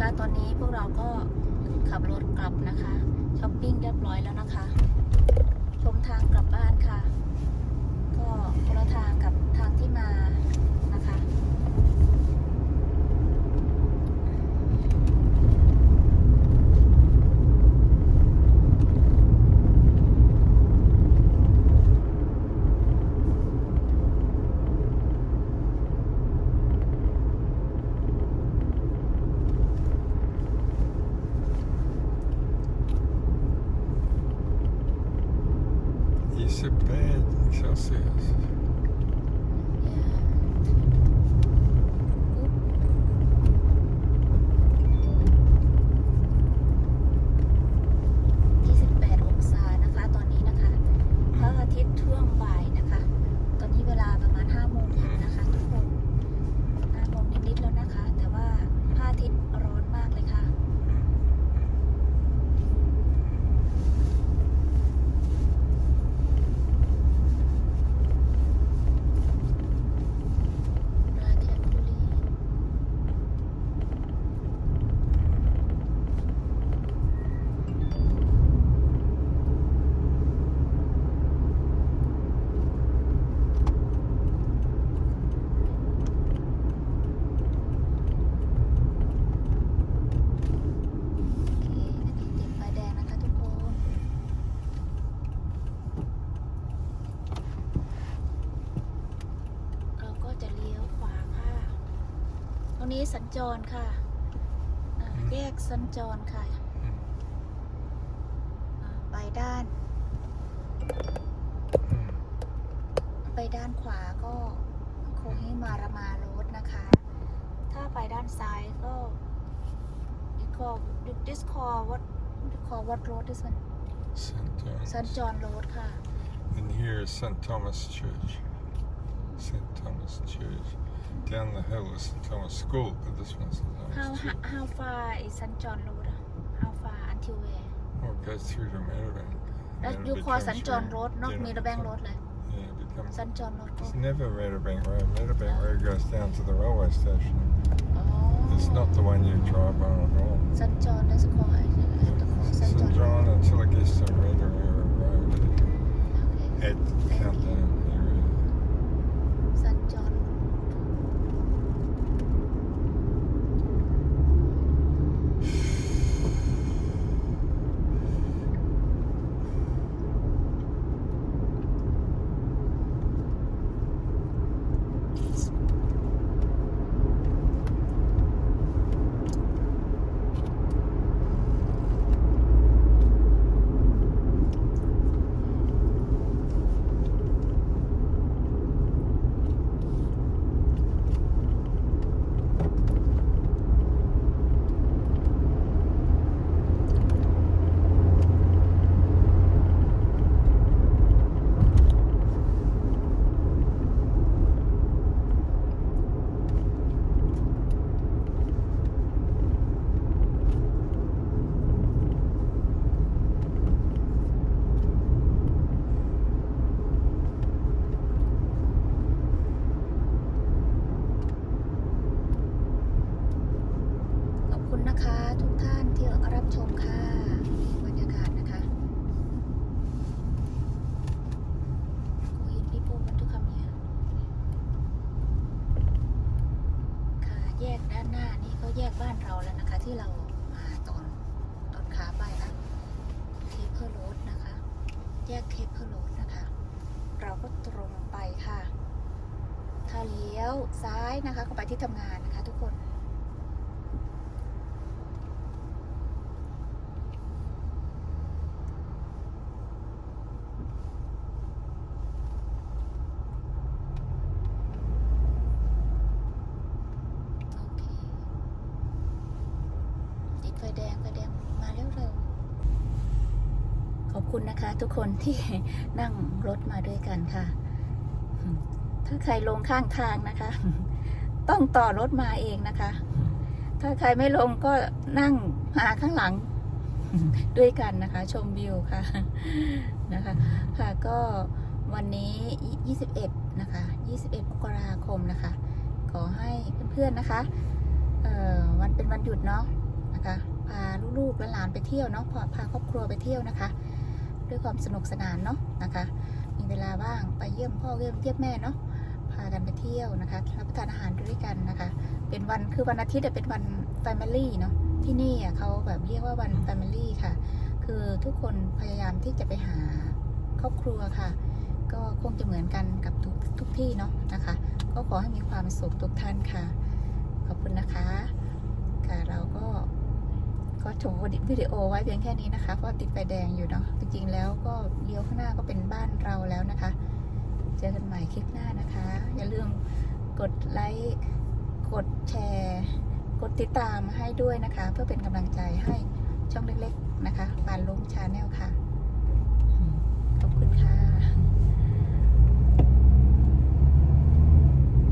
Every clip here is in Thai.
นะคะ ตอนนี้พวกเราก็ขับรถกลับนะคะช้อปปิ้งเรียบร้อยแล้วนะคะ ชมทางกลับบ้านค่ะ ก็คนละทางกับ se perde, que se acesse. นี้สัญจรค่ะอ่าแยกสัญจรค่ะอ่าไปด้าน ไปด้านขวาก็โคให้มารามาโรดนะคะ ถ้าไปด้านซ้ายก็ this call this call what call what road this one St. Thomas. สัญจรโรดค่ะ And here is St. Thomas Church. St. Thomas Church. Down the hill is St. Thomas School, but this one's St. how Thomas Church. how far is สัญจรโรด how far until where Oh, it goes through to Meadowbank. and แล้ว then it ยูคอ becomes สัญจร road. โรดนอก Then มี it ระแบง becomes- โรดเลย Yeah, it becomes. สัญจรโรดก็ It's never Meadowbank Road. Meadowbank Road goes down to the railway station. อ๋อ It's not the one you drive on at all. สัญจร that's call I have to call สัญ St. จร John until it gets to Red River Road. โอเค At the countdown area. สัญจรขอบ คะทุกท่านที่รับชมค่ะบรรยากาศนะคะ Go in people want to come here ค่ะแยกด้านหน้านี่ก็แยกบ้านเราแล้วนะคะ ที่เรามาตอนตอนขาไปนะเทเพอร์โรดนะคะ แยกเทเพอร์โรดนะคะ เราก็ตรงไปค่ะ ถ้าเลี้ยวซ้ายนะคะก็ไปที่ทำงานนะคะทุกคน โอเค ติดไฟ แดงไฟแดงมาเร็วๆขอบคุณนะคะ ทุกคนที่นั่งรถมาด้วยกันค่ะ ถ้าใครลงข้างทางนะคะ ต้องต่อรถมาเองนะคะ ถ้าใครไม่ลงก็นั่งมาข้างหลังด้วยกันนะคะ ชมวิวค่ะนะคะ ค่ะก็วันนี้ 21 นะคะ 21 มกราคมนะคะ ขอให้เพื่อนๆ นะคะ เอ่อ วันเป็นวันหยุดเนาะนะคะ พาลูกและหลานไปเที่ยวเนาะพาพาครอบครัวไปเที่ยวนะคะ ด้วยความสนุกสนานเนาะนะคะ มีเวลาว่างไปเยี่ยมพ่อเยี่ยมเยี่ยมแม่เนาะพากันไปเที่ยวนะคะรับประทานอาหารด้วยกันนะคะ เป็นวันคือวันอาทิตย์อะเป็นวัน Family เนาะที่นี่อะเขาแบบเรียกว่าวัน Family ค่ะ คือทุกคนพยายามที่จะไปหาครอบครัวค่ะ ก็คงจะเหมือนกันกับทุกทุกที่เนาะนะคะ ก็ขอให้มีความสุขทุกท่านค่ะ ขอบคุณนะคะค่ะเราก็ ก็ชมวิดีโอไว้เพียงแค่นี้นะคะ เพราะติดไฟแดงอยู่เนาะจริงๆแล้วก็เลี้ยวข้างหน้าก็เป็นบ้านเราแล้วนะคะ เจอกันใหม่คลิปหน้านะคะ อย่าลืมกดไลค์กดแชร์ กดติดตามให้ด้วยนะคะ เพื่อเป็นกำลังใจให้ช่องเล็กๆนะคะปานลุงชาแนลค่ะขอบคุณค่ะ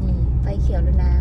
นี่ไฟเขียวแล้วนะ